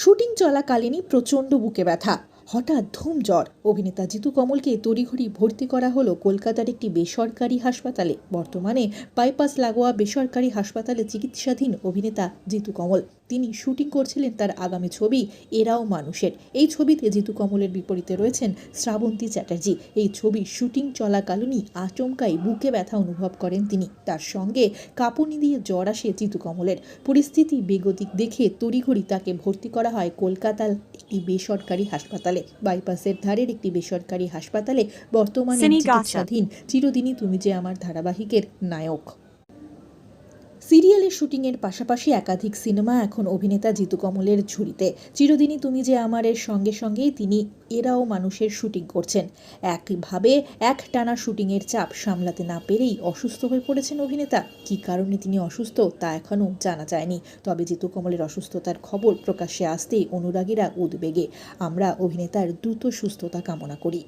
Shooting চলাকালীনই প্রচণ্ড বুকে ব্যথা। হঠাৎ ধুম জ্বর। অভিনেতা জিতু কমলকে তড়িঘড়ি ভর্তি করা হলো কলকাতার একটি বেসরকারি হাসপাতালে। বর্তমানে বাইপাস লাগোয়া বেসরকারি হাসপাতালে চিকিৎসাধীন অভিনেতা জিতু কমল। তিনি শুটিং করছিলেন তার আগামী ছবি এরাও মানুষের। এই ছবিতে জিতু কমলের বিপরীতে রয়েছেন শ্রাবন্তী চ্যাটার্জি। এই ছবি শুটিং চলাকালীনই আচমকাই বুকে ব্যথা অনুভব করেন তিনি। তার সঙ্গে কাঁপুনি দিয়ে জ্বর আসে জিতু কমলের। পরিস্থিতি বেগতিক দেখে তড়িঘড়ি তাকে ভর্তি করা হয় কলকাতার একটি বেসরকারি হাসপাতালে। বাইপাসের ধারের একটি বেসরকারি হাসপাতালে বর্তমানে চিকিৎসাধীন। চিরদিনই তুমি যে আমার ধারাবাহিকের নায়ক। সিরিয়ালের শুটিংয়ের পাশাপাশি একাধিক সিনেমা এখন অভিনেতা জিতু কমলের ঝুড়িতে। চিরদিনই তুমি যে আমারের সঙ্গে সঙ্গেই তিনি এরাও মানুষের শুটিং করছেন। একভাবে এক টানা শুটিংয়ের চাপ সামলাতে না পেরেই অসুস্থ হয়ে পড়েছেন অভিনেতা। কী কারণে তিনি অসুস্থ তা এখনও জানা যায়নি। তবে জিতু কমলের অসুস্থতার খবর প্রকাশ্যে আসতেই অনুরাগীরা উদ্বেগে। আমরা অভিনেতার দ্রুত সুস্থতা কামনা করি।